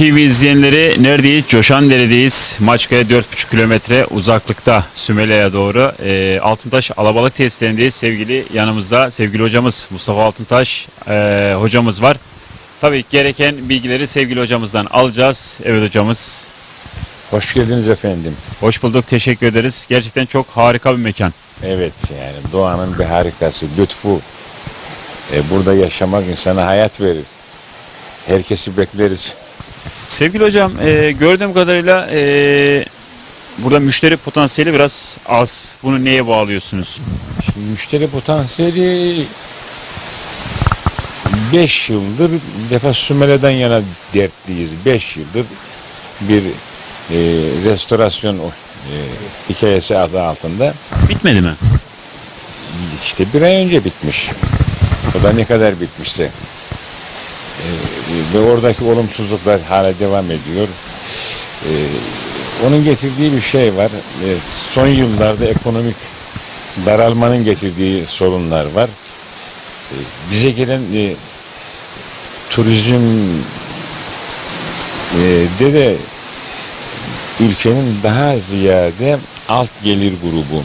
TV izleyenleri neredeyiz? Coşandere'deyiz. Maçkaya 4,5 kilometre uzaklıkta Sümele'ye doğru. Ee, Altıntaş Alabalık tesislerindeyiz. Sevgili yanımızda sevgili hocamız Mustafa Altıntaş ee, hocamız var. Tabii gereken bilgileri sevgili hocamızdan alacağız. Evet hocamız. Hoş geldiniz efendim. Hoş bulduk. Teşekkür ederiz. Gerçekten çok harika bir mekan. Evet yani doğanın bir harikası, lütfu. E, burada yaşamak insana hayat verir. Herkesi bekleriz. Sevgili hocam ee, gördüğüm kadarıyla ee, burada müşteri potansiyeli biraz az. Bunu neye bağlıyorsunuz? Şimdi müşteri potansiyeli 5 yıldır bir defa Sümele'den yana dertliyiz. 5 yıldır bir e, restorasyon e, hikayesi adı altında. Bitmedi mi? İşte bir ay önce bitmiş. O da ne kadar bitmişse. Ee, ve oradaki olumsuzluklar hala devam ediyor. Ee, onun getirdiği bir şey var. Ee, son yıllarda ekonomik daralmanın getirdiği sorunlar var. Ee, bize gelen e, turizm e, de de ülkenin daha ziyade alt gelir grubu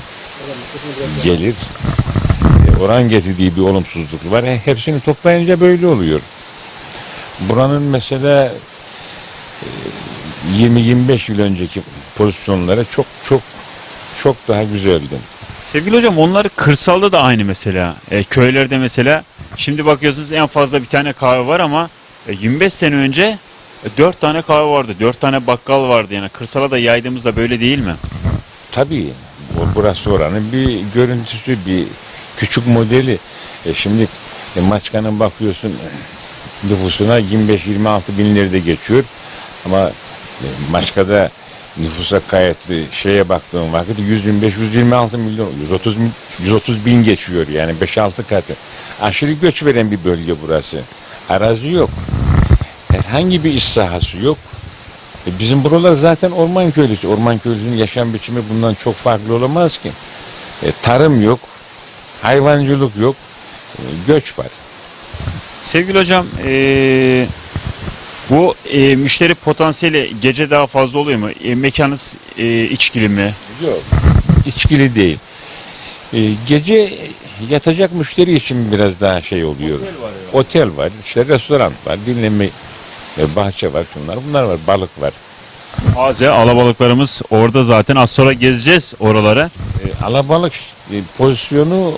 gelir. E, Oran getirdiği bir olumsuzluk var. E, hepsini toplayınca böyle oluyor. Buranın mesela e, 20-25 yıl önceki pozisyonları çok çok çok daha güzeldi. Sevgili hocam onlar kırsalda da aynı mesela. E, köylerde mesela şimdi bakıyorsunuz en fazla bir tane kahve var ama e, 25 sene önce e, 4 tane kahve vardı. 4 tane bakkal vardı yani. Kırsala da yaydığımızda böyle değil mi? Tabii bu- burası oranın bir görüntüsü, bir küçük modeli. E şimdi e, Maçka'nın bakıyorsun e, nüfusuna 25-26 binleri de geçiyor. Ama e, Maçka'da nüfusa kayıtlı şeye baktığım vakit 125-126 milyon, 130, bin- 130 bin geçiyor yani 5-6 katı. Aşırı göç veren bir bölge burası. Arazi yok. Herhangi bir iş sahası yok. E bizim buralar zaten orman köylüsü. Orman köylüsünün yaşam biçimi bundan çok farklı olamaz ki. E, tarım yok, hayvancılık yok, e, göç var. Sevgili hocam e, bu e, müşteri potansiyeli gece daha fazla oluyor mu? E, mekanınız e, içkili mi? Yok. İçkili değil. E, gece yatacak müşteri için biraz daha şey oluyor. Otel var, işte restoran var, dinlenme e, bahçe var, şunlar bunlar var, balık var. Taze alabalıklarımız orada zaten az sonra gezeceğiz oralara. E, alabalık e, pozisyonu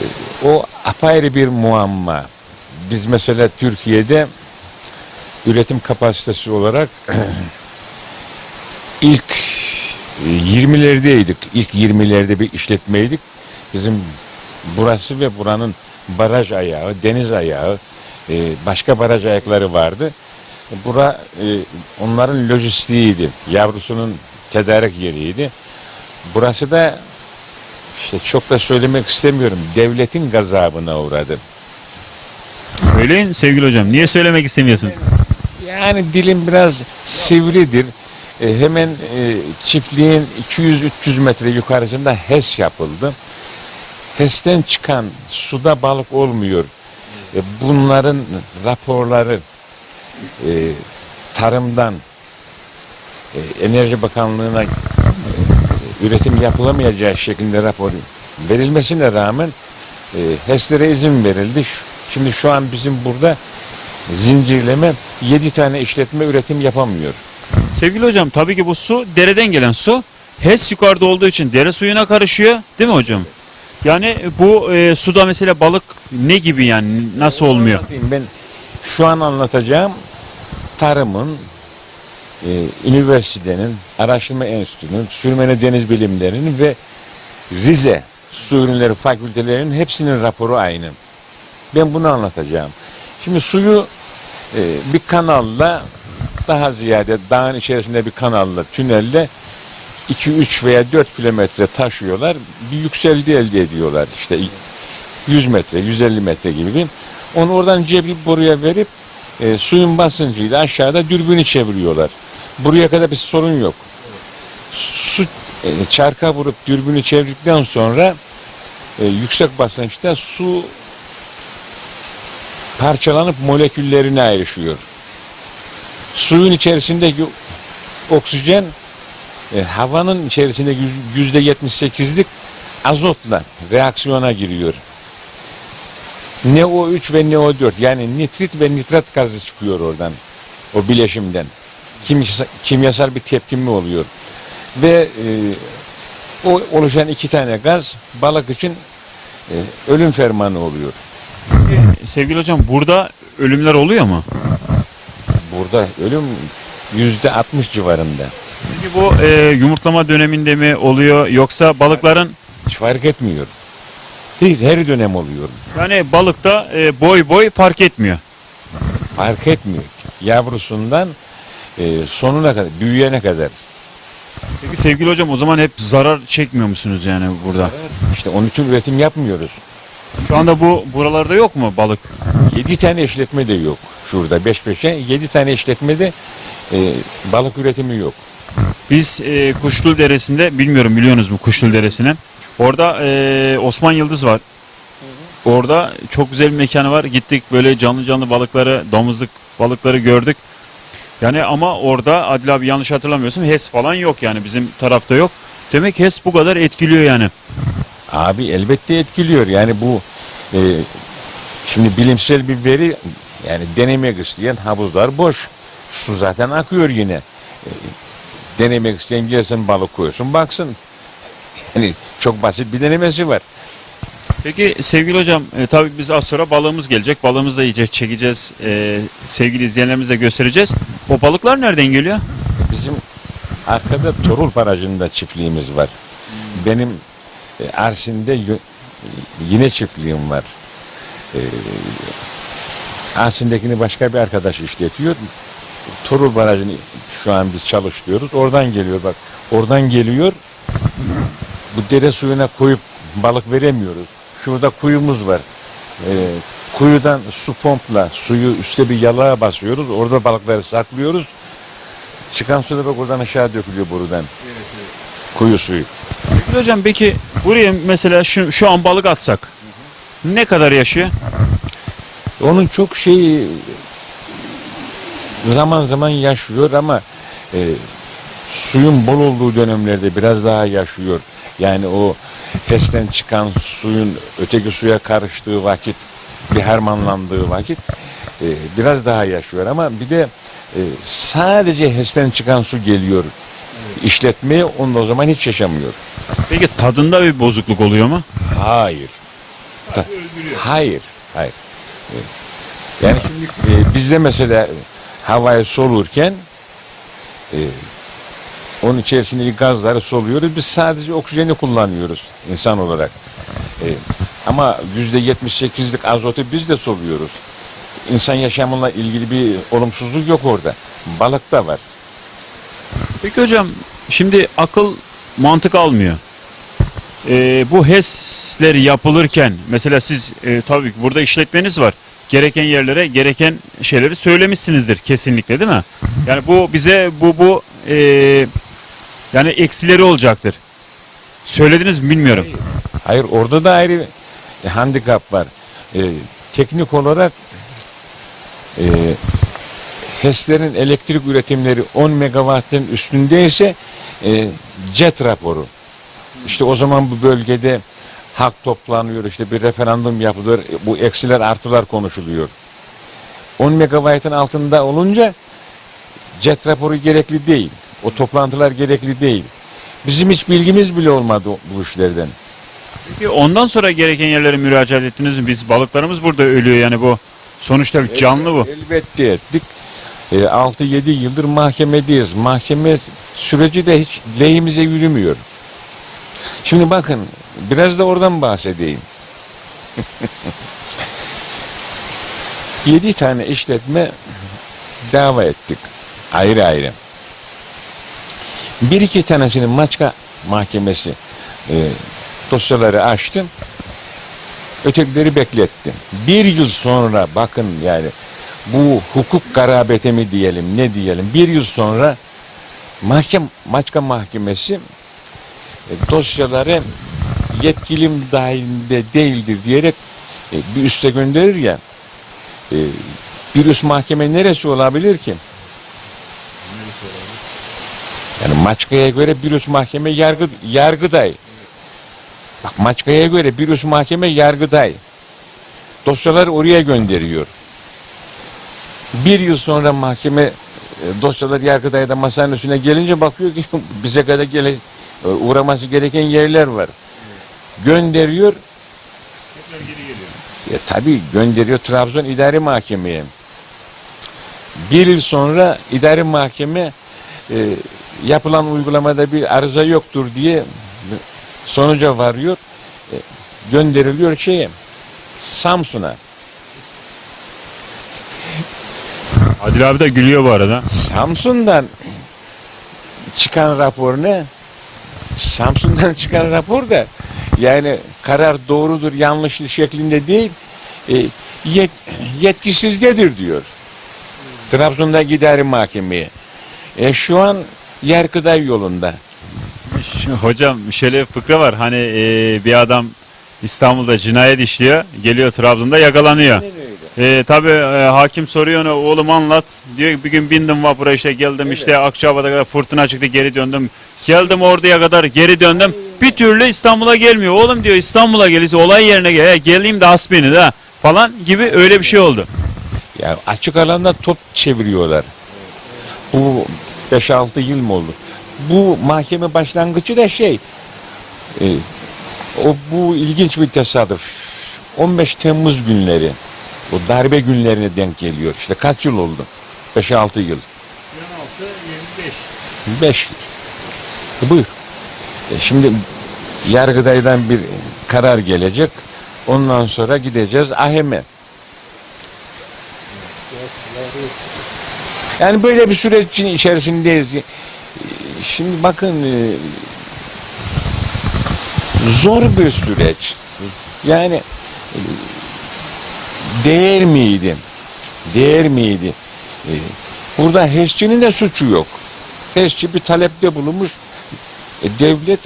e, o apayrı bir muamma. Biz mesela Türkiye'de üretim kapasitesi olarak ilk e, 20'lerdeydik. İlk 20'lerde bir işletmeydik. Bizim burası ve buranın baraj ayağı, deniz ayağı, e, başka baraj ayakları vardı. Bura e, onların lojistiğiydi. Yavrusunun tedarik yeriydi. Burası da işte çok da söylemek istemiyorum. Devletin gazabına uğradı. Söyleyin sevgili hocam. Niye söylemek istemiyorsun? Yani dilim biraz sivridir. E, hemen e, çiftliğin 200-300 metre yukarısında HES yapıldı. HES'ten çıkan suda balık olmuyor. E, bunların raporları e, tarımdan e, Enerji Bakanlığı'na e, üretim yapılamayacağı şeklinde rapor verilmesine rağmen e, HES'lere izin verildi. Şimdi şu an bizim burada zincirleme 7 tane işletme üretim yapamıyor. Sevgili hocam tabii ki bu su dereden gelen su. HES yukarıda olduğu için dere suyuna karışıyor. Değil mi hocam? Yani bu e, suda mesela balık ne gibi yani nasıl olmuyor? Ben şu an anlatacağım tarımın, e, üniversitenin, araştırma enstitüsünün, Sürmene Deniz Bilimlerinin ve Rize Su Ürünleri Fakültelerinin hepsinin raporu aynı. Ben bunu anlatacağım. Şimdi suyu e, bir kanalla daha ziyade dağın içerisinde bir kanalla, tünelle 2-3 veya 4 kilometre taşıyorlar. Bir yükseldi elde ediyorlar. İşte 100 metre, 150 metre gibi bir. Onu oradan cebip buraya verip e, suyun basıncıyla aşağıda dürbünü çeviriyorlar. Buraya kadar bir sorun yok. Su e, çarka vurup dürbünü çevirdikten sonra e, yüksek basınçta su parçalanıp moleküllerine ayrışıyor. suyun içerisindeki oksijen e, havanın içerisindeki yüzde yetmiş sekizlik azotla reaksiyona giriyor. NO3 ve NO4 yani nitrit ve nitrat gazı çıkıyor oradan o bileşimden. Kimyasal, kimyasal bir tepkimi oluyor. Ve e, o oluşan iki tane gaz balık için e, ölüm fermanı oluyor. Sevgili hocam burada ölümler oluyor mu? Burada ölüm yüzde 60 civarında. Peki bu e, yumurtlama döneminde mi oluyor yoksa balıkların Hiç fark etmiyor. Her, her dönem oluyor. yani balıkta e, boy boy fark etmiyor. Fark etmiyor. Yavrusundan e, sonuna kadar, büyüyene kadar. Peki sevgili hocam o zaman hep zarar çekmiyor musunuz yani burada? İşte onun için üretim yapmıyoruz. Şu anda bu buralarda yok mu balık? 7 tane işletme de yok. Şurada 5 peşe 7 tane işletmede e, balık üretimi yok. Biz e, Kuşlul Deresi'nde bilmiyorum biliyorsunuz mu Kuşlul Deresi'ni? Orada e, Osman Yıldız var. Orada çok güzel bir mekanı var. Gittik böyle canlı canlı balıkları, domuzluk balıkları gördük. Yani ama orada Adil abi yanlış hatırlamıyorsam HES falan yok yani bizim tarafta yok. Demek HES bu kadar etkiliyor yani. Abi elbette etkiliyor. Yani bu e, şimdi bilimsel bir veri yani denemek isteyen havuzlar boş. Su zaten akıyor yine. E, denemek isteyen gelsin balık koysun baksın. Yani çok basit bir denemesi var. Peki sevgili hocam e, tabii biz az sonra balığımız gelecek. Balığımızı da yiyeceğiz, çekeceğiz. E, sevgili izleyenlerimize göstereceğiz. O balıklar nereden geliyor? Bizim arkada Torul Barajı'nda çiftliğimiz var. Benim Arsin'de y- yine çiftliğim var. E, Arsin'dekini başka bir arkadaş işletiyor. Torul Barajı'nı şu an biz çalıştırıyoruz. Oradan geliyor bak. Oradan geliyor. Bu dere suyuna koyup balık veremiyoruz. Şurada kuyumuz var. E, kuyudan su pompla suyu üstte bir yalağa basıyoruz. Orada balıkları saklıyoruz. Çıkan su da bak oradan aşağı dökülüyor borudan. Kuyu suyu. Sevgili hocam peki buraya mesela şu, şu an balık atsak ne kadar yaşıyor? Onun çok şeyi zaman zaman yaşıyor ama e, suyun bol olduğu dönemlerde biraz daha yaşıyor. Yani o HES'ten çıkan suyun öteki suya karıştığı vakit, bir harmanlandığı vakit e, biraz daha yaşıyor. Ama bir de e, sadece HES'ten çıkan su geliyor işletmeye, onda o zaman hiç yaşamıyor. Peki tadında bir bozukluk oluyor mu? Hayır. Ta- hayır. Hayır. Yani şimdi e, bizde mesela havayı solurken e, onun içerisindeki gazları soluyoruz. Biz sadece oksijeni kullanıyoruz insan olarak. E, ama yüzde yetmiş sekizlik azotu biz de soluyoruz. İnsan yaşamıyla ilgili bir olumsuzluk yok orada. Balıkta var. Peki hocam şimdi akıl mantık almıyor. Ee, bu HES'ler yapılırken mesela siz e, tabii ki burada işletmeniz var. Gereken yerlere gereken şeyleri söylemişsinizdir kesinlikle değil mi? Yani bu bize bu bu e, yani eksileri olacaktır. Söylediniz mi bilmiyorum. Hayır orada da ayrı handikap var. Ee, teknik olarak e, HES'lerin elektrik üretimleri 10 megawattın üstündeyse e, jet raporu. İşte o zaman bu bölgede hak toplanıyor, işte bir referandum yapılır, bu eksiler artılar konuşuluyor. 10 megawattın altında olunca jet raporu gerekli değil. O toplantılar gerekli değil. Bizim hiç bilgimiz bile olmadı bu işlerden. Peki ondan sonra gereken yerlere müracaat ettiniz mi? Biz balıklarımız burada ölüyor yani bu sonuçta canlı bu. Elbette ettik. E, 6-7 yıldır mahkemedeyiz. Mahkeme süreci de hiç lehimize yürümüyor. Şimdi bakın biraz da oradan bahsedeyim. 7 tane işletme dava ettik. Ayrı ayrı. Bir iki tanesinin Maçka Mahkemesi e, dosyaları açtı. Ötekileri beklettim. Bir yıl sonra bakın yani bu hukuk garabeti mi diyelim ne diyelim bir yıl sonra mahkem, Maçka Mahkemesi e, dosyaları yetkilim dahilinde değildir diyerek e, bir üste gönderir ya e, bir üst mahkeme neresi olabilir ki? Maçka'ya göre bir üst mahkeme yargı, yargıday. Bak Maçka'ya göre bir üst mahkeme yargıday. Dosyaları oraya gönderiyor. Bir yıl sonra mahkeme e, dosyalar yargıdayda masanın üstüne gelince bakıyor ki bize kadar gele, e, uğraması gereken yerler var. Gönderiyor. Ya tabii gönderiyor Trabzon İdari Mahkemeye. Bir yıl sonra idari mahkeme e, yapılan uygulamada bir arıza yoktur diye sonuca varıyor. E, gönderiliyor şeye Samsun'a. Adil abi de gülüyor bu arada. Samsun'dan çıkan rapor ne? Samsun'dan çıkan rapor da yani karar doğrudur yanlış şeklinde değil e, yet, yetkisizdedir diyor. Trabzon'da idari mahkemeye. E, şu an Yargıday yolunda. Hocam şöyle bir fıkra var. Hani e, bir adam İstanbul'da cinayet işliyor. Geliyor Trabzon'da yakalanıyor. E, tabii e, hakim soruyor ona oğlum anlat. Diyor ki bir gün bindim vapura işte geldim işte Akçabat'a kadar fırtına çıktı geri döndüm. Geldim orduya kadar geri döndüm. Bir türlü İstanbul'a gelmiyor. Oğlum diyor İstanbul'a gelirse olay yerine gel. "He, geleyim de as beni de falan gibi öyle bir şey oldu. Ya açık alanda top çeviriyorlar. Bu 5-6 yıl mı oldu? Bu mahkeme başlangıcı da şey e, o bu ilginç bir tesadüf. 15 Temmuz günleri o darbe günlerine denk geliyor. İşte kaç yıl oldu? 5-6 yıl. 5 yıl. E, buyur. E, şimdi Yargıday'dan bir karar gelecek. Ondan sonra gideceğiz AHM'e. Yani böyle bir sürecin içerisindeyiz. Şimdi bakın e, zor bir süreç. Yani e, değer miydi? Değer miydi? E, Burada HES'çinin de suçu yok. HES'çi bir talepte bulunmuş. E, Devlet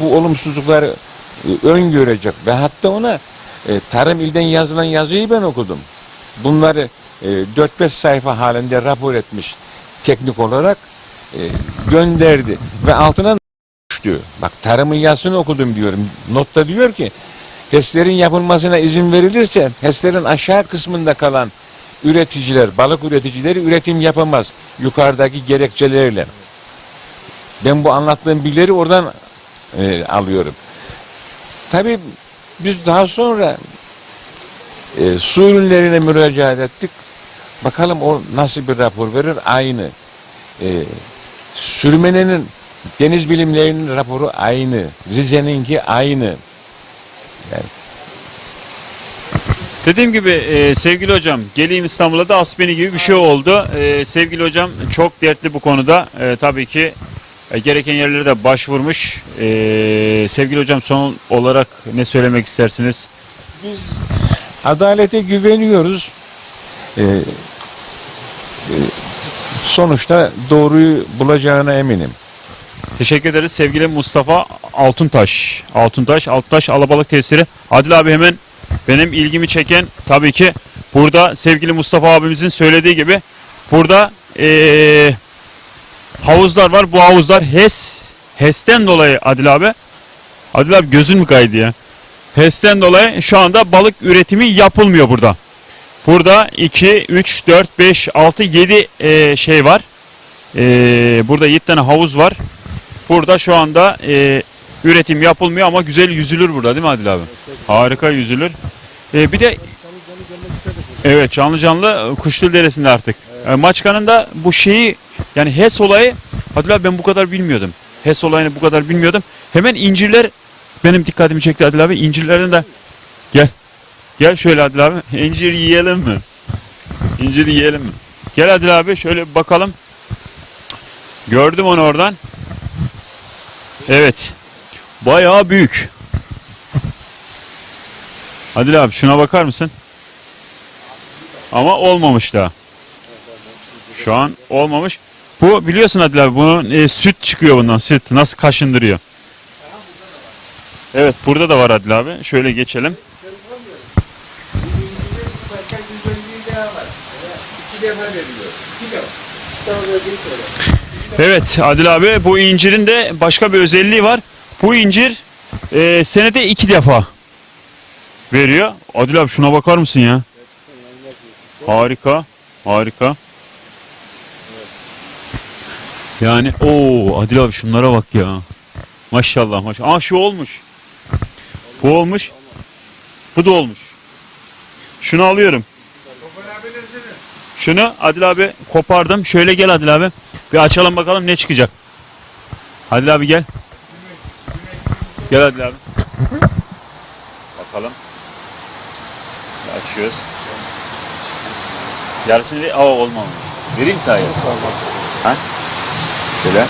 bu olumsuzlukları e, öngörecek ve hatta ona e, Tarım İl'den yazılan yazıyı ben okudum. Bunları e, 4-5 sayfa halinde rapor etmiş teknik olarak e, gönderdi ve altına düştü. Bak tarımın yazısını okudum diyorum. Notta diyor ki HES'lerin yapılmasına izin verilirse HES'lerin aşağı kısmında kalan üreticiler, balık üreticileri üretim yapamaz. Yukarıdaki gerekçelerle. Ben bu anlattığım bilgileri oradan e, alıyorum. Tabii biz daha sonra e, su ürünlerine müracaat ettik. Bakalım o nasıl bir rapor verir? Aynı. E, sürmenenin deniz bilimlerinin raporu aynı. Rize'ninki aynı. Dediğim gibi e, sevgili hocam geleyim İstanbul'a da asbeni gibi bir şey oldu. E, sevgili hocam çok dertli bu konuda. E, tabii ki e, gereken yerlere de başvurmuş. E, sevgili hocam son olarak ne söylemek istersiniz? Biz adalete güveniyoruz. E, e, sonuçta doğruyu bulacağına eminim. Teşekkür ederiz sevgili Mustafa Altuntaş. Altuntaş, Altuntaş Alabalık Tesiri. Adil abi hemen benim ilgimi çeken tabii ki burada sevgili Mustafa abimizin söylediği gibi burada eee, havuzlar var. Bu havuzlar HES, HES'ten dolayı Adil abi. Adil abi gözün mü kaydı ya? HES'ten dolayı şu anda balık üretimi yapılmıyor burada. Burada 2, 3, 4, 5, 6, 7 eee, şey var. Eee, burada 7 tane havuz var. Burada şu anda e, üretim yapılmıyor ama güzel yüzülür burada değil mi Adil abi? Harika yüzülür. E, bir de Evet canlı canlı Kuşlu Deresi'nde artık. E, Maçka'nın da bu şeyi yani HES olayı Adil abi ben bu kadar bilmiyordum. HES olayını bu kadar bilmiyordum. Hemen incirler benim dikkatimi çekti Adil abi. İncirlerden de gel. Gel şöyle Adil abi. İncir yiyelim mi? İncir yiyelim mi? Gel Adil abi şöyle bakalım. Gördüm onu oradan. Evet. Bayağı büyük. Adil abi şuna bakar mısın? Ama olmamış daha. Şu an olmamış. Bu biliyorsun Adil abi bunun e, süt çıkıyor bundan süt. Nasıl kaşındırıyor. Evet burada da var Adil abi. Şöyle geçelim. Evet Adil abi bu incirin de başka bir özelliği var. Bu incir e, senede iki defa veriyor. Adil abi şuna bakar mısın ya? Harika. Harika. Yani o Adil abi şunlara bak ya. Maşallah maşallah. Aa şu olmuş. Bu olmuş. Bu da olmuş. Şunu alıyorum. Şunu Adil abi kopardım. Şöyle gel Adil abi. Bir açalım bakalım ne çıkacak. Adil abi gel. Gel Adil abi. Bakalım. Bir Açıyoruz. Yarısını ver. Aa olmamış. Vereyim sana yarısını? Ha? Şöyle.